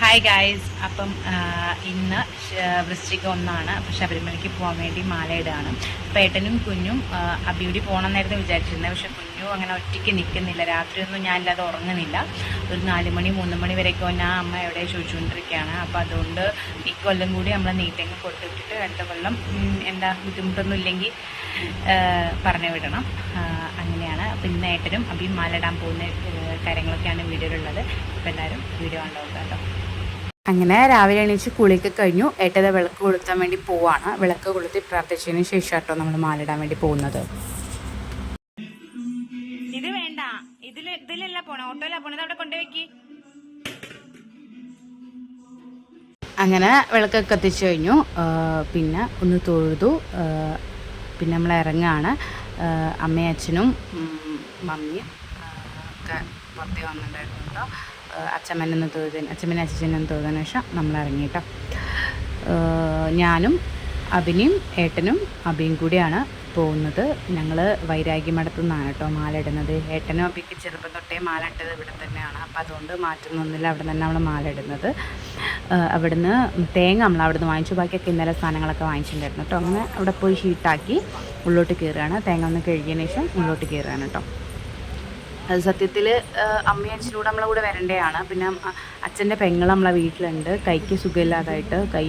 Hi guys അപ്പം ഇന്ന് വൃശ്ചിക ഒന്നാണ്. അപ്പം ശബരിമലയ്ക്ക് പോകാൻ വേണ്ടി മാലയിടാണ്. അപ്പം ഏട്ടനും കുഞ്ഞും അബിയൂടി പോകണമെന്നായിരുന്നു വിചാരിച്ചിരുന്നത് പക്ഷെ കുഞ്ഞു അങ്ങനെ ഒറ്റയ്ക്ക് നിൽക്കുന്നില്ല. രാത്രിയൊന്നും ഞാനില്ലാതെ ഉറങ്ങുന്നില്ല. ഒരു നാല് മണി മൂന്ന് മണി വരെയൊക്കെ ഞാൻ അമ്മ എവിടെ ചോദിച്ചുകൊണ്ടിരിക്കുകയാണ്. അപ്പോൾ അതുകൊണ്ട് ഈ കൊല്ലം കൂടി നമ്മൾ നീട്ടങ്ങ് കൊടുത്തിട്ടിട്ട് അടുത്ത കൊല്ലം എന്താ ബുദ്ധിമുട്ടൊന്നും ഇല്ലെങ്കിൽ പറഞ്ഞു വിടണം. അങ്ങനെയാണ്. അപ്പം ഇന്ന് ഏട്ടനും അബിയും മാലയിടാൻ പോകുന്ന കാര്യങ്ങളൊക്കെയാണ് വീഡിയോയിലുള്ളത്. അപ്പോൾ എല്ലാവരും വീഡിയോ കണ്ടോക്കാം കേട്ടോ. അങ്ങനെ രാവിലെ എണീച്ച് കുളിയൊക്കെ കഴിഞ്ഞു. ഏട്ടത വിളക്ക് കൊളുത്താൻ വേണ്ടി പോവാണ്. വിളക്ക് കൊളുത്തി പ്രാർത്ഥിച്ചതിന് ശേഷം കേട്ടോ നമ്മൾ മാലിടാൻ വേണ്ടി പോകുന്നത്. ഇത് വേണ്ട. ഇതിൽ ഇതിലല്ല പോണേ. ഓട്ടോയിലാ പോണത് അവിടെ കൊണ്ടുവയ്ക്ക് അങ്ങനെ വിളക്കൊക്കെ കത്തിച്ചു കഴിഞ്ഞു. പിന്നെ ഒന്ന് തൊഴുതു. പിന്നെ നമ്മൾ ഇറങ്ങുകയാണ് അമ്മയച്ഛനും അമ്മയും അച്ഛനും മമ്മിയും ഒക്കെ പുറത്തേക്ക് വന്നിട്ടുണ്ടായിരുന്നു കേട്ടോ. അച്ഛമ്മനൊന്ന് തോതിന് അച്ഛമ്മനെ അച്ഛനെന്ന് തോന്നിയതിന് ശേഷം നമ്മൾ ഇറങ്ങി കേട്ടോ ഞാനും അഭിനിയും ഏട്ടനും അഭിയും കൂടിയാണ് പോകുന്നത്. ഞങ്ങൾ വൈരാഗ്യമഠത്തു നിന്നാണ് കേട്ടോ മാല ഇടുന്നത്. ഏട്ടനും അഭിക്ക് ചെറുപ്പം തൊട്ടേ മാല ഇട്ടത് ഇവിടെ തന്നെയാണ്. അപ്പോൾ അതുകൊണ്ട് മാറ്റുന്നൊന്നുമില്ല അവിടെ തന്നെ നമ്മൾ മാല ഇടുന്നത്. അവിടുന്ന് തേങ്ങ നമ്മൾ അവിടുന്ന് വാങ്ങിച്ചു. ബാക്കിയൊക്കെ ഇന്നലെ സാധനങ്ങളൊക്കെ വാങ്ങിച്ചിട്ടുണ്ടായിരുന്നു കേട്ടോ. അങ്ങനെ അവിടെ പോയി ഷീട്ടാക്കി ഉള്ളോട്ട് കയറുകയാണ് തേങ്ങ ഒന്ന് കഴുകിയതിന് ശേഷം ഉള്ളോട്ട് കയറുകയാണ് കേട്ടോ. സത്യത്തിൽ അമ്മയും അച്ഛനൂടെ നമ്മളെ കൂടെ വരണ്ടയാണ്. പിന്നെ അച്ഛന്റെ പെങ്ങൾ നമ്മളെ വീട്ടിലുണ്ട്. കൈക്ക് സുഖമില്ലാതായിട്ട് കൈ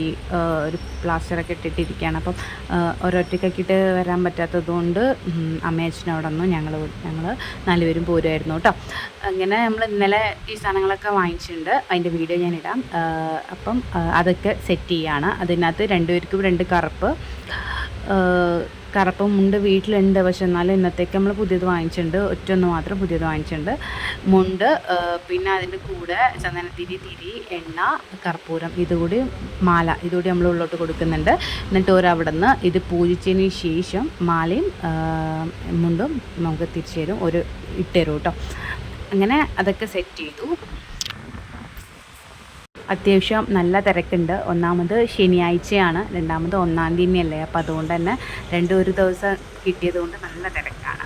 ഒരു പ്ലാസ്റ്ററൊക്കെ ഇട്ടിട്ടിരിക്കുകയാണ്. അപ്പം ആ, ഒരൊറ്റയ്ക്കൊക്കെ വരാൻ പറ്റാത്തതുകൊണ്ട് അമ്മയും അച്ഛനും അവിടെ വന്നു ഞങ്ങൾ ഞങ്ങൾ നാലുപേരും പോരുമായിരുന്നു കേട്ടോ. അങ്ങനെ നമ്മൾ ഇന്നലെ ഈ സാധനങ്ങളൊക്കെ വാങ്ങിച്ചിട്ടുണ്ട്. അതിന്റെ വീഡിയോ ഞാൻ ഇടാം അപ്പം അതൊക്കെ സെറ്റ് ചെയ്യുകയാണ് അതിനകത്ത് രണ്ടുപേർക്കും രണ്ട് കറുപ്പ്. കറുപ്പ് മുണ്ട് വീട്ടിലുണ്ട്. പക്ഷെ എന്നാലും ഇന്നത്തേക്ക് നമ്മൾ പുതിയത് വാങ്ങിച്ചിട്ടുണ്ട്. ഒറ്റ ഒന്ന് മാത്രം പുതിയത് വാങ്ങിച്ചിട്ടുണ്ട്. മുണ്ട് പിന്നെ അതിന്റെ കൂടെ ചന്ദനത്തിരി തിരി എണ്ണ കർപ്പൂരം ഇതുകൂടി മാല ഇതുകൂടി നമ്മൾ ഉള്ളോട്ട് കൊടുക്കുന്നുണ്ട്. എന്നിട്ട് ഒരവിടെ നിന്ന് ഇത് പൂജിച്ചതിന് ശേഷം മാലയും മുണ്ടും നമുക്ക് തിരിച്ചു തരും. ഒരു ഇട്ടുതരും കേട്ടോ. അങ്ങനെ അതൊക്കെ സെറ്റ് ചെയ്തു. അത്യാവശ്യം നല്ല തിരക്കുണ്ട്. ഒന്നാമത് ശനിയാഴ്ചയാണ്. രണ്ടാമത് ഒന്നാം തീയതി അല്ലേ അപ്പോൾ അതുകൊണ്ട് തന്നെ രണ്ടും ഒരു ദിവസം കിട്ടിയതുകൊണ്ട് നല്ല തിരക്കാണ്.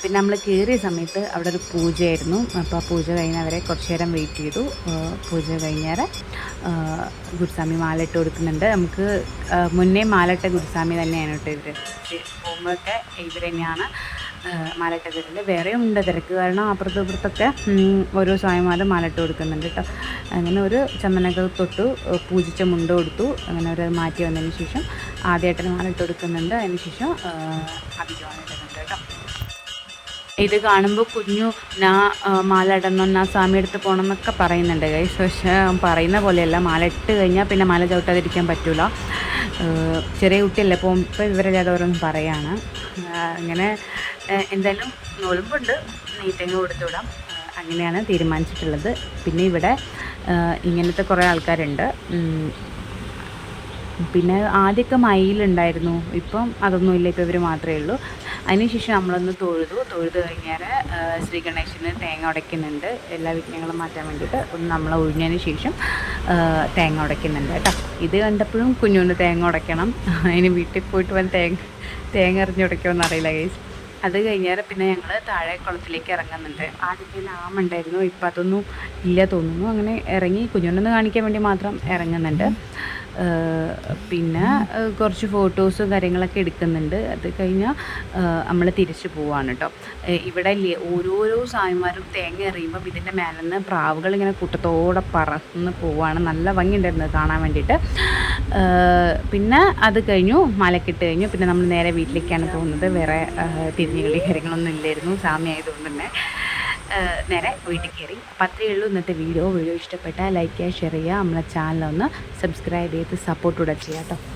പിന്നെ നമ്മൾ കയറിയ സമയത്ത് അവിടെ ഒരു പൂജയായിരുന്നു. അപ്പോൾ പൂജ കഴിഞ്ഞവരെ കുറച്ച് നേരം വെയിറ്റ് ചെയ്തു. പൂജ കഴിഞ്ഞേരെ ഗുരുസ്വാമി മാല ഇട്ട് കൊടുക്കുന്നുണ്ട്. നമുക്ക് മുന്നേ മാലയിട്ട ഗുരുസ്വാമി തന്നെയാണ് കേട്ടോ ഇവർ പോകുമ്പോഴൊക്കെ ഇവർ തന്നെയാണ്. മാലയിട്ട തരുന്നത് വേറെയും ഉണ്ട് തിരക്ക് കാരണം അപ്പുറത്തും ഇപ്പുറത്തൊക്കെ ഓരോ സ്വാമിമാരും മാലയിട്ട് കൊടുക്കുന്നുണ്ട് കേട്ടോ അങ്ങനെ ഒരു ചന്ദനൊക്കെ തൊട്ടു പൂജിച്ച മുണ്ട് കൊടുത്തു. അങ്ങനെ ഒരു മാറ്റി വന്നതിന് ശേഷം ആദ്യമായിട്ട് മാലയിട്ട് കൊടുക്കുന്നുണ്ട്. അതിന് ശേഷം അഭിജോണം ഇടുന്നുണ്ട് കേട്ടോ ഇത് കാണുമ്പോൾ കുഞ്ഞു ആ, മാല ഇടണം നാ സ്വാമി എടുത്ത് പോകണം എന്നൊക്കെ പറയുന്നുണ്ട് ഗൈസ് പക്ഷേ പറയുന്ന പോലെയല്ല. മാല ഇട്ട് കഴിഞ്ഞാൽ പിന്നെ മാല ചവിട്ടാതിരിക്കാൻ പറ്റൂല. ചെറിയ കുട്ടിയല്ലേ പോകുമ്പോൾ ഇവരല്ലാതെ ഓരോന്നും പറയാണ്. അങ്ങനെ എന്തായാലും നോലുമ്പുണ്ട് നീറ്റങ്ങ് കൊടുത്തു വിടാം. അങ്ങനെയാണ് തീരുമാനിച്ചിട്ടുള്ളത്. പിന്നെ ഇവിടെ ഇങ്ങനത്തെ കുറേ ആൾക്കാരുണ്ട്. പിന്നെ ആദ്യമൊക്കെ മയിലുണ്ടായിരുന്നു ഇപ്പം അതൊന്നുമില്ല ഇപ്പോൾ ഇവർ മാത്രമേ ഉള്ളൂ. അതിനുശേഷം നമ്മളൊന്ന് തൊഴുതു. തൊഴുത് കഴിഞ്ഞാൽ ശ്രീ ഗണേശന് തേങ്ങ ഉടയ്ക്കുന്നുണ്ട്. എല്ലാ വിഘ്നങ്ങളും മാറ്റാൻ വേണ്ടിയിട്ട് ഒന്ന് നമ്മൾ ഒഴിഞ്ഞതിന് ശേഷം തേങ്ങ ഉടയ്ക്കുന്നുണ്ട് കേട്ടോ. ഇത് കണ്ടപ്പോഴും കുഞ്ഞുണ്ട് തേങ്ങ ഉടയ്ക്കണം. അതിന് വീട്ടിൽ പോയിട്ട് വന്ന് തേങ്ങ തേങ്ങ എറിഞ്ഞുടയ്ക്കുമെന്ന് അറിയില്ല ഗൈസ് അത് കഴിഞ്ഞാൽ പിന്നെ ഞങ്ങൾ താഴെ കുളത്തിലേക്ക് ഇറങ്ങുന്നുണ്ട്. ആദ്യത്തെ ലാമുണ്ടായിരുന്നു ഇപ്പം അതൊന്നും ഇല്ല തോന്നുന്നു. അങ്ങനെ ഇറങ്ങി കുഞ്ഞുണ്ടെന്ന് കാണിക്കാൻ വേണ്ടി മാത്രം ഇറങ്ങുന്നുണ്ട്. പിന്നെ കുറച്ച് ഫോട്ടോസും കാര്യങ്ങളൊക്കെ എടുക്കുന്നുണ്ട്. അത് കഴിഞ്ഞാൽ നമ്മൾ തിരിച്ചു പോവാണ് കേട്ടോ ഇവിടെ ഓരോരോ സായിമാരും തേങ്ങ എറിയുമ്പം ഇതിന്റെ മേലെ നിന്ന് പ്രാവുകൾ ഇങ്ങനെ കൂട്ടത്തോടെ പറന്ന് പോവാണ്. നല്ല ഭംഗിയുണ്ടായിരുന്നു കാണാൻ വേണ്ടിയിട്ട്. പിന്നെ അത് കഴിഞ്ഞു മലക്കിട്ട് കഴിഞ്ഞു. പിന്നെ നമ്മൾ നേരെ വീട്ടിലേക്കാണ് പോകുന്നത്. വേറെ തിരിഞ്ഞുകളി കാര്യങ്ങളൊന്നും ഇല്ലായിരുന്നു. സാമി ആയതുകൊണ്ട് തന്നെ നേരെ വീട്ടിൽ കയറി. അപ്പം ഉള്ളൂ ഇന്നത്തെ വീഡിയോ. വീഡിയോ ഇഷ്ടപ്പെട്ടാൽ ലൈക്ക് ചെയ്യുക ഷെയർ ചെയ്യുക. നമ്മളെ ചാനലൊന്ന് സബ്സ്ക്രൈബ് ചെയ്ത് സപ്പോർട്ട് കൂടെ ചെയ്യാം കേട്ടോ.